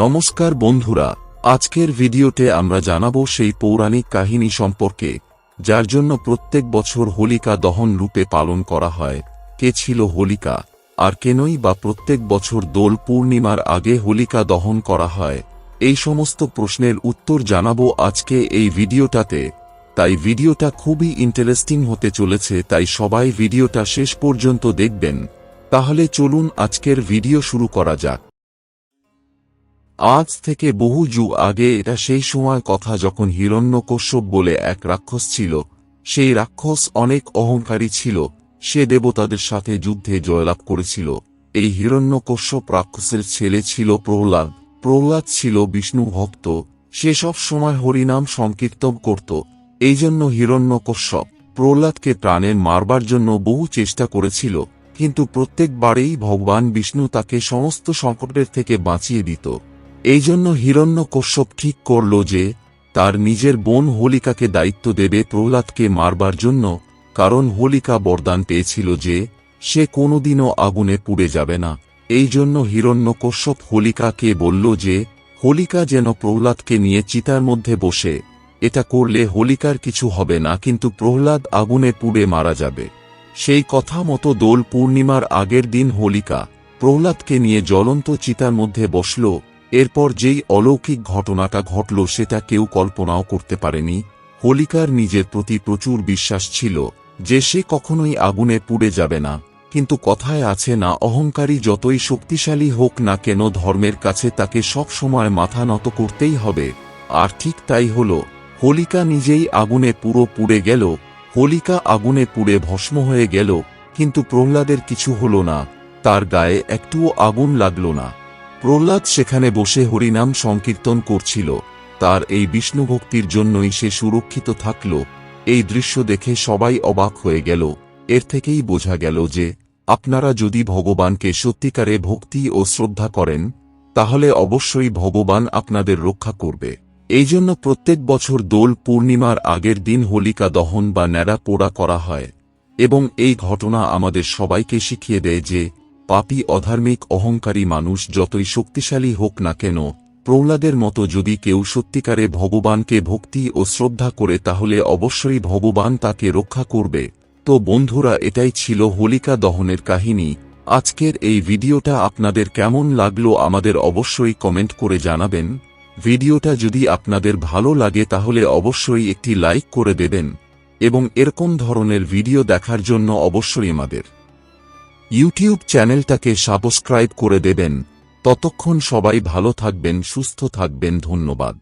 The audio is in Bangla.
নমস্কার বন্ধুরা, আজকের ভিডিওতে আমরা জানাব সেই পৌরাণিক কাহিনী সম্পর্কে, যার জন্য প্রত্যেক বছর হোলিকা দহন রূপে পালন করা হয়, কে ছিল হোলিকা, আর কেনই বা প্রত্যেক বছর দোল পূর্ণিমার আগে হোলিকা দহন করা হয়, এই সমস্ত প্রশ্নের উত্তর জানাব আজকে এই ভিডিওটাতে, তাই ভিডিওটা খুবই ইন্টারেস্টিং হতে চলেছে তাই সবাই ভিডিওটা শেষ পর্যন্ত দেখবেন, তাহলে চলুন আজকের ভিডিও শুরু করা যাক। আজ থেকে বহু যুগ আগে এটা সেই সময় কথা যখন হিরণ্যকশ্যপ বলে এক রাক্ষস ছিল, সেই রাক্ষস অনেক অহংকারী ছিল, সে দেবতাদের সাথে যুদ্ধে জয়লাভ করেছিল। এই হিরণ্যকশ্যপ রাক্ষসের ছেলে ছিল প্রহ্লাদ। প্রহ্লাদ ছিল বিষ্ণু ভক্ত। সে সব সময় হরিনাম সংকীর্তন করত। এই জন্য হিরণ্যকশ্যপ প্রহ্লাদকে প্রাণে মারবার জন্য বহু চেষ্টা করেছিল, কিন্তু প্রত্যেকবারেই ভগবান বিষ্ণু তাকে সমস্ত সংকটের থেকে বাঁচিয়ে দিত। এই জন্য হিরণ্য হিরণ্যকশ্যপ ঠিক করল যে, তার নিজের বোন হোলিকাকে দায়িত্ব দেবে প্রহ্লাদকে মারবার জন্য, কারণ হোলিকা বরদান পেয়েছিল যে, সে কোনোদিনও আগুনে পুড়ে যাবে না। এই জন্য হিরণ্য হিরণ্যকশ্যপ হোলিকাকে বলল যে, হোলিকা যেন প্রহ্লাদকে নিয়ে চিতার মধ্যে বসে, এটা করলে হোলিকার কিছু হবে না, কিন্তু প্রহ্লাদ আগুনে পুড়ে মারা যাবে। সেই কথা মতো দোল পূর্ণিমার আগের দিন হোলিকা প্রহ্লাদকে নিয়ে জ্বলন্ত চিতার মধ্যে বসল এরপর যেই অলৌকিক ঘটনাটা ঘটল সেটা কেউ কল্পনাও করতে পারেনি। হোলিকার নিজের প্রতি প্রচুর বিশ্বাস ছিল যে সে কখনোই আগুনে পুড়ে যাবে না। কিন্তু কথায় আছে না, অহংকারী যতই শক্তিশালী হোক না কেন ধর্মের কাছে তাকে সব সময় মাথা নত করতেই হবে। আর ঠিক তাই হল, হোলিকা নিজেই আগুনে পুরো পুড়ে গেল, হোলিকা আগুনে পুড়ে ভস্ম হয়ে গেল, কিন্তু প্রহ্লাদের কিছু হল না, তার গায়ে একটুও আগুন লাগল না। প্রহ্লাদ সেখানে বসে হরিনাম সংকীর্তন করছিল। তার এই বিষ্ণুভক্তির জন্যই সে সুরক্ষিত থাকল। এই দৃশ্য দেখে সবাই অবাক হয়ে গেল। এর থেকেই বোঝা গেল যে, আপনারা যদি ভগবানকে সত্যিকারে ভক্তি ও শ্রদ্ধা করেন, তাহলে অবশ্যই ভগবান আপনাদের রক্ষা করবে। এই জন্য প্রত্যেক বছর দোল পূর্ণিমার আগের দিন হোলিকা দহন বা ন্যাড়া পোড়া করা হয়। এবং এই ঘটনা আমাদের সবাইকে শিখিয়ে দেয় যে পাপী অধার্মিক অহংকারী মানুষ যতই শক্তিশালী হোক না কেন, প্রহ্লাদের মতো যদি কেউ সত্যিকারে ভগবানকে ভক্তি ও শ্রদ্ধা করে তাহলে অবশ্যই ভগবান তাকে রক্ষা করবে। তো বন্ধুরা, এটাই ছিল হোলিকা দহনের কাহিনী। আজকের এই ভিডিওটা আপনাদের কেমন লাগল আমাদের অবশ্যই কমেন্ট করে জানাবেন। ভিডিওটা যদি আপনাদের ভালো লাগে তাহলে অবশ্যই একটি লাইক করে দেবেন। এবং এরকম ধরনের ভিডিও দেখার জন্য অবশ্যই আমাদের ইউটিউব চ্যানেলটাকে সাবস্ক্রাইব করে দেবেন। ততক্ষণ সবাই ভালো থাকবেন সুস্থ থাকবেন ধন্যবাদ।